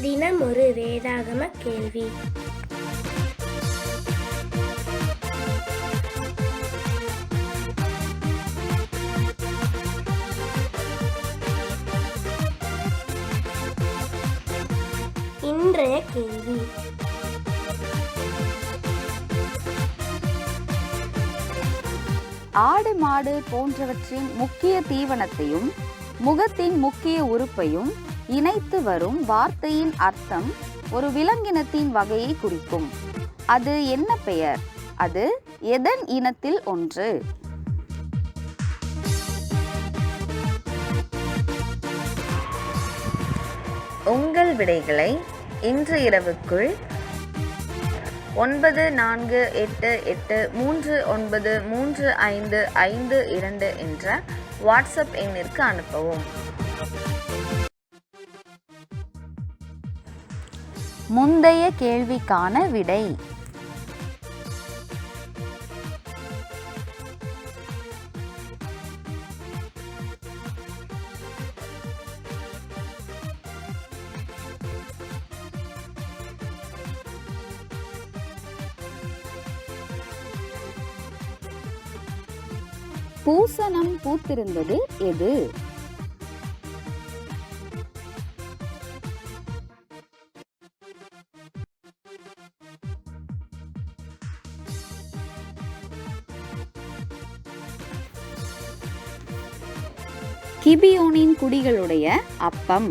தினம் ஒரு வேதாகம கேள்வி. இன்றைய கேள்வி. ஆடு மாடு போன்றவற்றின் முக்கிய தீவனத்தையும் முகத்தின் முக்கிய உறுப்பையும் இணைத்து வரும் வார்த்தையின் அர்த்தம் ஒரு விலங்கினத்தின் வகையை குறிக்கும். அது என்ன பெயர்? அது எதன் இனத்தில் ஒன்று? உங்கள் விடைகளை இன்று இரவுக்குள் ஒன்பது நான்கு எட்டு எட்டு மூன்று ஒன்பது மூன்று ஐந்து ஐந்து இரண்டு என்ற வாட்ஸ்அப் எண்ணிற்கு அனுப்பவும். முந்தைய கேள்விக்கான விடை. பூசணம் பூத்திருந்தது எது? கிபியோனின் குடிகளுடைய அப்பம்.